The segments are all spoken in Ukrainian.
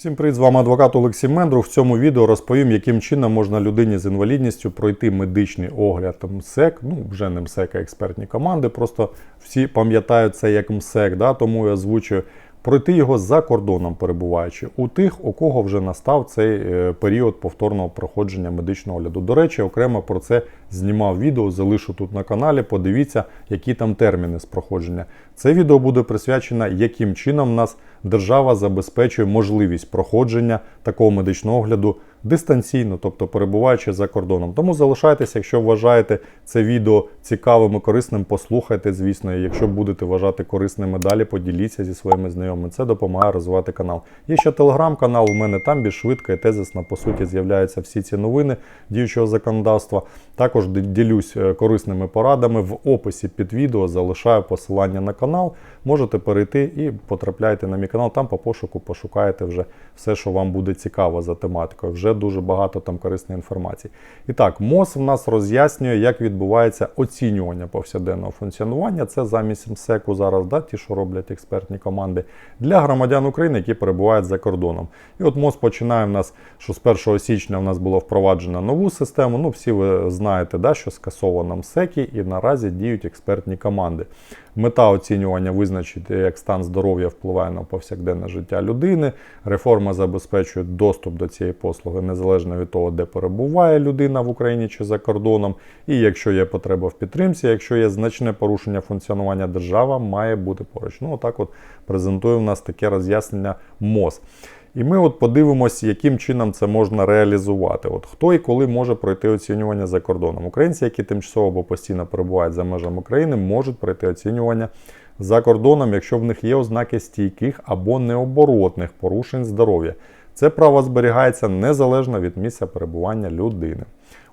Всім привіт, з вами адвокат Олексій Мендрух. В цьому відео розповім, яким чином можна людині з інвалідністю пройти медичний огляд МСЕК, ну вже не МСЕК, а експертні команди. Просто всі пам'ятають це як МСЕК, да? тому я озвучую. Пройти його за кордоном перебуваючи у тих, у кого вже настав цей е, період повторного проходження медичного огляду. До речі, окремо про це знімав відео, залишу тут на каналі. Подивіться, які там терміни з проходження. Це відео буде присвячено, яким чином нас держава забезпечує можливість проходження такого медичного огляду дистанційно, тобто перебуваючи за кордоном. Тому залишайтеся, якщо вважаєте це відео цікавим і корисним, послухайте, звісно. І якщо будете вважати корисними далі, поділіться зі своїми знайомими. Це допомагає розвивати канал. Є ще телеграм-канал, у мене там більш швидко і тезисно, по суті, з'являються всі ці новини діючого законодавства. Також ділюсь е, корисними порадами. В описі під відео залишаю посилання на канал. Можете перейти і потрапляйте на мій канал. Там по пошуку пошукаєте вже все, що вам буде цікаво за тематикою. Вже дуже багато там корисної інформації. І так, МОЗ в нас роз'яснює, як відбувається оцінювання повсякденного функціонування. Це замість МСЕКу зараз, да, ті, що роблять експертні команди, для громадян України, які перебувають за кордоном. І от МОЗ починає в нас, що з 1 січня в нас було впроваджено нову систему. Ну, всі ви знаєте, да, що скасовано МСЕКи і наразі діють експертні команди. Мета оцінювання визначити, як стан здоров'я впливає на повсякденне життя людини. Реформа забезпечує доступ до цієї послуги незалежно від того, де перебуває людина в Україні чи за кордоном. І якщо є потреба в підтримці, якщо є значне порушення функціонування держава, має бути поруч. Ну, отак от презентує в нас таке роз'яснення МОЗ. І ми от подивимося, яким чином це можна реалізувати. От хто і коли може пройти оцінювання за кордоном. Українці, які тимчасово або постійно перебувають за межами України, можуть пройти оцінювання за кордоном, якщо в них є ознаки стійких або необоротних порушень здоров'я. Це право зберігається незалежно від місця перебування людини.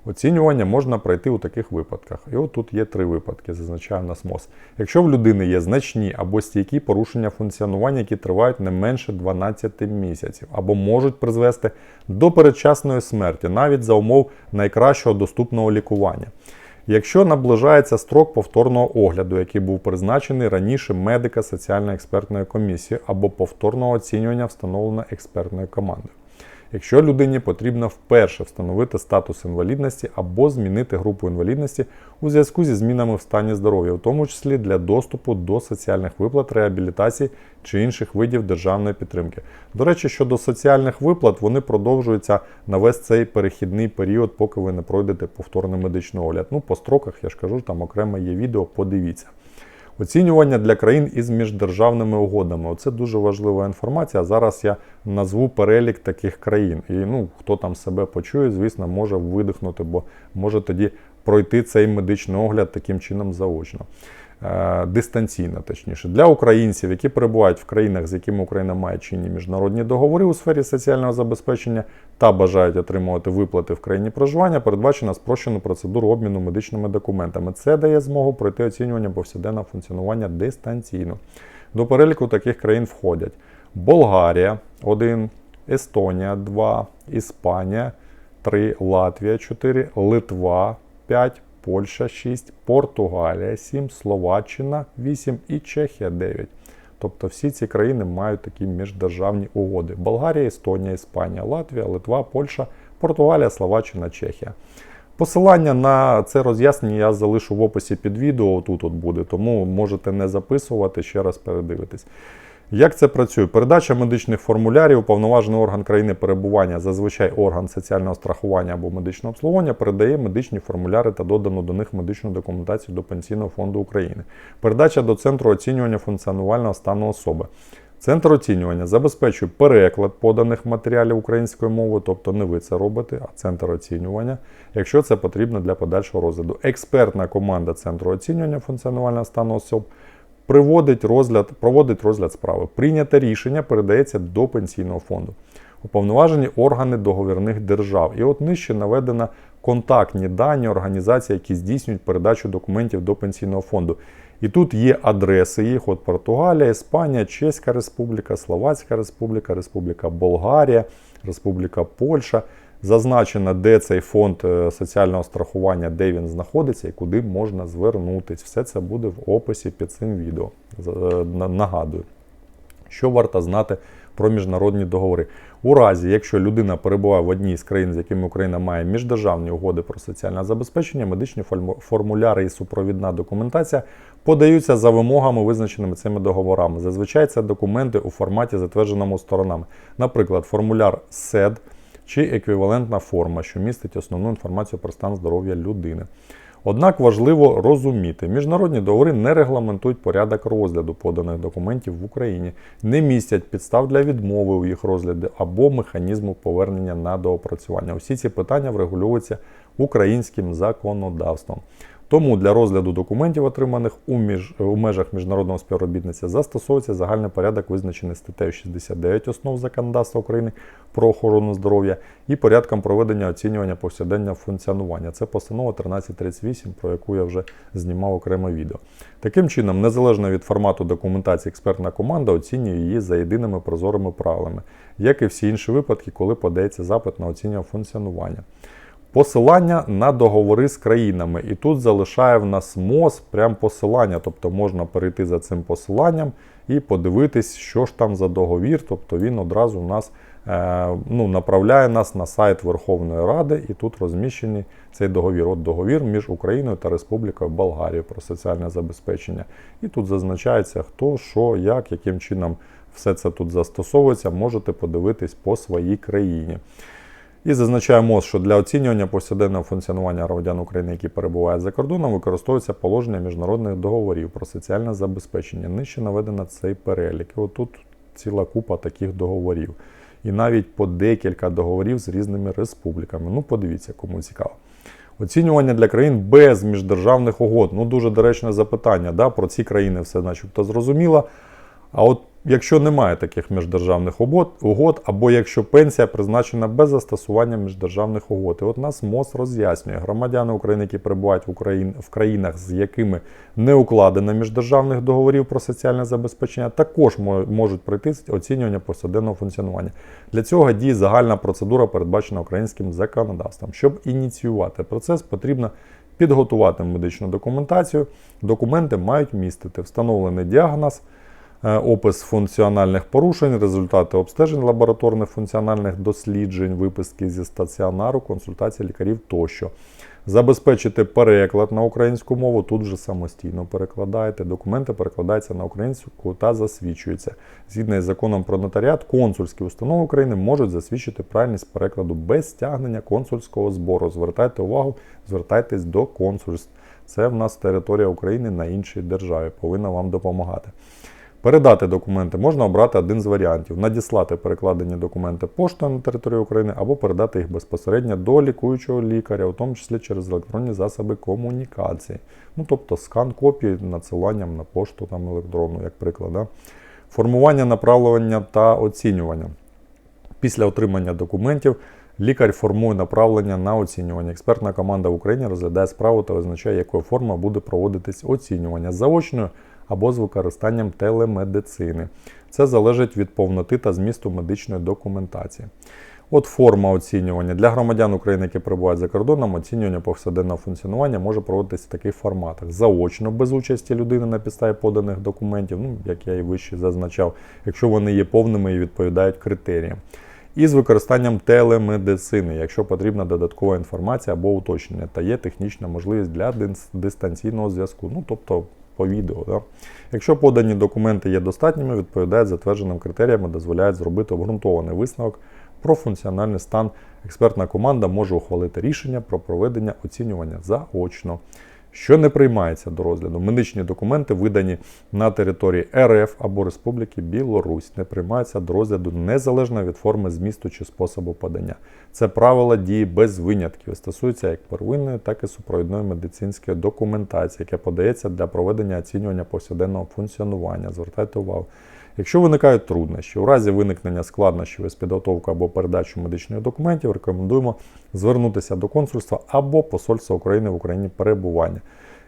Оцінювання можна пройти у таких випадках. І от тут є три випадки, зазначає нас МОЗ. Якщо в людини є значні або стійкі порушення функціонування, які тривають не менше 12 місяців, або можуть призвести до передчасної смерті, навіть за умов найкращого доступного лікування. Якщо наближається строк повторного огляду, який був призначений раніше медика соціально-експертної комісії або повторного оцінювання встановлено експертною командою. Якщо людині потрібно вперше встановити статус інвалідності або змінити групу інвалідності у зв'язку зі змінами в стані здоров'я, у тому числі для доступу до соціальних виплат, реабілітації чи інших видів державної підтримки. До речі, щодо соціальних виплат, вони продовжуються на весь цей перехідний період, поки ви не пройдете повторний медичний огляд. Ну, по строках я ж кажу, там окремо є відео, подивіться. Оцінювання для країн із міждержавними угодами. Оце дуже важлива інформація. Зараз я назву перелік таких країн. І ну, хто там себе почує, звісно, може видихнути, бо може тоді пройти цей медичний огляд таким чином заочно. Е, Дистанційно, точніше, для українців, які перебувають в країнах, з якими Україна має чинні міжнародні договори у сфері соціального забезпечення та бажають отримувати виплати в країні проживання, передбачена спрощену процедуру обміну медичними документами. Це дає змогу пройти оцінювання повсякденного функціонування дистанційно. До переліку таких країн входять Болгарія 1, Естонія 2, Іспанія 3, Латвія 4, Литва 5, Польща 6, Португалія 7, Словаччина 8 і Чехія 9. Тобто всі ці країни мають такі міждержавні угоди: Болгарія, Естонія, Іспанія, Латвія, Литва, Польща, Португалія, Словаччина, Чехія. Посилання на це роз'яснення я залишу в описі під відео. Тут от буде, тому можете не записувати, ще раз передивитись. Як це працює? Передача медичних формулярів, уповноважений орган країни перебування, зазвичай орган соціального страхування або медичного обслуговування, передає медичні формуляри та додану до них медичну документацію до Пенсійного фонду України. Передача до центру оцінювання функціонувального стану особи. Центр оцінювання забезпечує переклад поданих матеріалів українською мовою, тобто не ви це робите, а центр оцінювання, якщо це потрібно для подальшого розгляду. Експертна команда центру оцінювання функціонувального стану особ приводить розгляд, проводить розгляд справи. Прийняте рішення передається до пенсійного фонду. Уповноважені органи договірних держав. І от нижче наведено контактні дані організацій, які здійснюють передачу документів до пенсійного фонду. І тут є адреси їх: от Португалія, Іспанія, Чеська Республіка, Словацька Республіка, Республіка Болгарія, Республіка Польща. Зазначено, де цей фонд е, соціального страхування, де він знаходиться і куди можна звернутись. Все це буде в описі під цим відео. Е, на- Нагадую. Що варто знати про міжнародні договори. У разі, якщо людина перебуває в одній з країн, з якими Україна має міждержавні угоди про соціальне забезпечення, медичні формуляри і супровідна документація подаються за вимогами, визначеними цими договорами. Зазвичай це документи у форматі, затвердженому сторонами. Наприклад, формуляр СЕД чи еквівалентна форма, що містить основну інформацію про стан здоров'я людини. Однак важливо розуміти, міжнародні договори не регламентують порядок розгляду поданих документів в Україні, не містять підстав для відмови у їх розгляді або механізму повернення на доопрацювання. Усі ці питання врегулюються українським законодавством. Тому для розгляду документів, отриманих у, між, у межах міжнародного співробітництва, застосовується загальний порядок, визначений статтею 69 основ законодавства України про охорону здоров'я і порядком проведення оцінювання повсякденного функціонування. Це постанова 1338, про яку я вже знімав окреме відео. Таким чином, незалежно від формату документації, експертна команда оцінює її за єдиними прозорими правилами, як і всі інші випадки, коли подається запит на оцінювання функціонування. Посилання на договори з країнами. І тут залишає в нас МОЗ прям посилання, тобто можна перейти за цим посиланням і подивитись, що ж там за договір. Тобто він одразу в нас е, ну, направляє нас на сайт Верховної Ради, і тут розміщений цей договір. От договір між Україною та Республікою Болгарія про соціальне забезпечення. І тут зазначається, хто, що, як, яким чином все це тут застосовується. Можете подивитись по своїй країні. І зазначає МОЗ, що для оцінювання повсякденного функціонування громадян України, які перебувають за кордоном, використовується положення міжнародних договорів про соціальне забезпечення. Нижче наведено цей перелік. І отут ціла купа таких договорів. І навіть по декілька договорів з різними республіками. Ну, подивіться, кому цікаво. Оцінювання для країн без міждержавних угод. Ну, дуже доречне запитання. Да? Про ці країни все начебто зрозуміло. А от якщо немає таких міждержавних угод, або якщо пенсія призначена без застосування міждержавних угод. І от нас МОЗ роз'яснює, громадяни України, які перебувають в, Україн, в країнах, з якими не укладено міждержавних договорів про соціальне забезпечення, також можуть пройти оцінювання повсякденного функціонування. Для цього діє загальна процедура, передбачена українським законодавством. Щоб ініціювати процес, потрібно підготувати медичну документацію. Документи мають містити встановлений діагноз. Е, опис функціональних порушень, результати обстежень лабораторних функціональних досліджень, виписки зі стаціонару, консультації лікарів тощо. Забезпечити переклад на українську мову, тут вже самостійно перекладаєте. Документи перекладаються на українську та засвідчуються. Згідно із законом про нотаріат, консульські установи України можуть засвідчити правильність перекладу без стягнення консульського збору. Звертайте увагу, звертайтесь до консульств. Це в нас територія України на іншій державі, повинна вам допомагати. Передати документи можна обрати один з варіантів: надіслати перекладені документи поштою на територію України або передати їх безпосередньо до лікуючого лікаря, у тому числі через електронні засоби комунікації. Ну тобто скан копії надсиланням на пошту там електронну, як приклад. Да? Формування направлення та оцінювання. Після отримання документів лікар формує направлення на оцінювання. Експертна команда в Україні розглядає справу та визначає, якою формою буде проводитись оцінювання заочною або з використанням телемедицини. Це залежить від повноти та змісту медичної документації. От форма оцінювання для громадян України, які перебувають за кордоном, оцінювання повсякденного функціонування може проводитися в таких форматах: заочно, без участі людини на підставі поданих документів, ну як я і вище зазначав, якщо вони є повними і відповідають критеріям. І з використанням телемедицини, якщо потрібна додаткова інформація або уточнення, та є технічна можливість для дистанційного зв'язку, ну тобто по відео. Да? Якщо подані документи є достатніми, відповідають затвердженим критеріям і дозволяють зробити обґрунтований висновок про функціональний стан. Експертна команда може ухвалити рішення про проведення оцінювання заочно. Що не приймається до розгляду, медичні документи, видані на території РФ або Республіки Білорусь, не приймаються до розгляду незалежно від форми змісту чи способу подання. Це правило дії без винятків, стосується як первинної, так і супровідної медицинської документації, яка подається для проведення оцінювання повсякденного функціонування. Звертайте увагу. Якщо виникають труднощі, у разі виникнення складнощів із підготовкою або передачою медичних документів, рекомендуємо звернутися до консульства або посольства України в Україні перебування.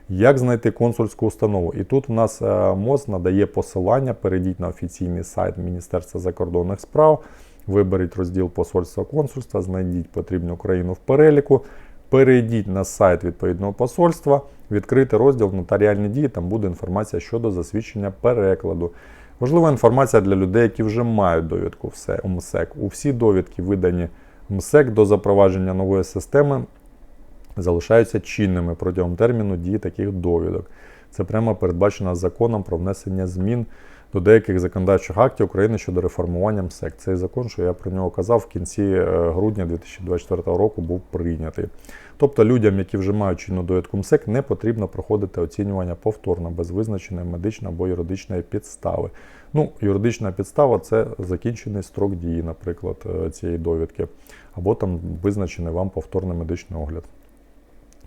Як знайти консульську установу? І тут в нас е, МОЗ надає посилання. Перейдіть на офіційний сайт Міністерства закордонних справ, виберіть розділ посольства консульства, знайдіть потрібну країну в переліку. Перейдіть на сайт відповідного посольства, відкрийте розділ нотаріальні дії, там буде інформація щодо засвідчення перекладу. Важлива інформація для людей, які вже мають довідку все- МСЕК. У всі довідки, видані МСЕК до запровадження нової системи, залишаються чинними протягом терміну дії таких довідок. Це прямо передбачено законом про внесення змін до деяких законодавчих актів України щодо реформування МСЕК. Цей закон, що я про нього казав, в кінці е, грудня 2024 року був прийнятий. Тобто людям, які вже мають чинну довідку МСЕК, не потрібно проходити оцінювання повторно без визначеної медичної або юридичної підстави. Ну, юридична підстава це закінчений строк дії, наприклад, е, цієї довідки, або там визначений вам повторний медичний огляд.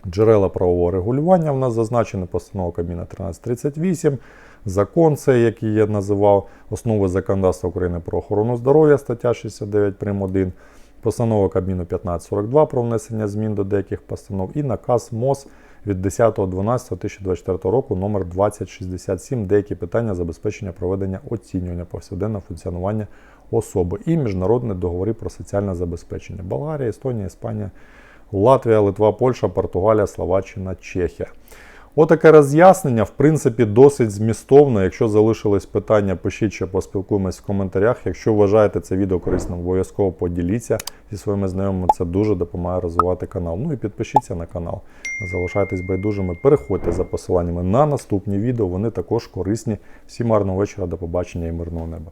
Джерела правового регулювання в нас зазначені постанова Кабміна 1338, закон цей, який я називав, основи законодавства України про охорону здоров'я, стаття 69 прим. 1, постанова Кабміну 1542 про внесення змін до деяких постанов і наказ МОЗ від 10.12.2024 року номер 2067 деякі питання забезпечення проведення оцінювання повсякденного функціонування особи і міжнародні договори про соціальне забезпечення. Болгарія, Естонія, Іспанія, Латвія, Литва, Польща, Португалія, Словаччина, Чехія. Отаке роз'яснення, в принципі, досить змістовно. Якщо залишились питання, пишіть, ще поспілкуємось в коментарях. Якщо вважаєте це відео корисним, обов'язково поділіться зі своїми знайомими. Це дуже допомагає розвивати канал. Ну і підпишіться на канал. Залишайтесь байдужими. Переходьте за посиланнями на наступні відео. Вони також корисні. Всім гарного вечора, до побачення і мирного неба.